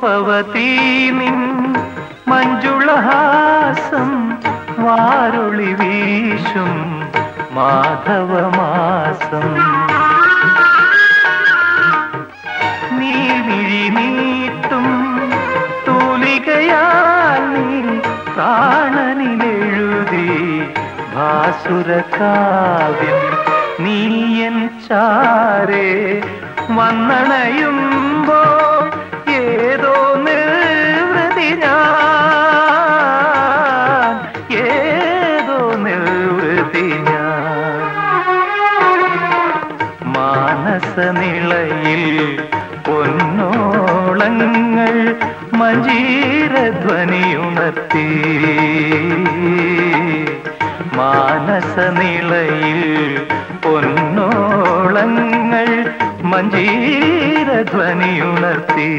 രൂപവതീ നിൻ മഞ്ജുളഹാസം വാരുളി വീശും മാധവമാസം. നീമിഴി നീട്ടും തൂലികയാൽ നീ പ്രാണനിലെഴുതി ഭാസുരകാവ്യം. നീയൻ ചാരേ വന്നണയുമ്പോൾ മാനസനിളയിൽ പൊന്നോളങ്ങൾ മജീരധ്വനിയുണർത്തി? മാനസനിളയിൽ പൊന്നോളങ്ങൾ മഞ്ജീരധ്വനിയുണർത്തി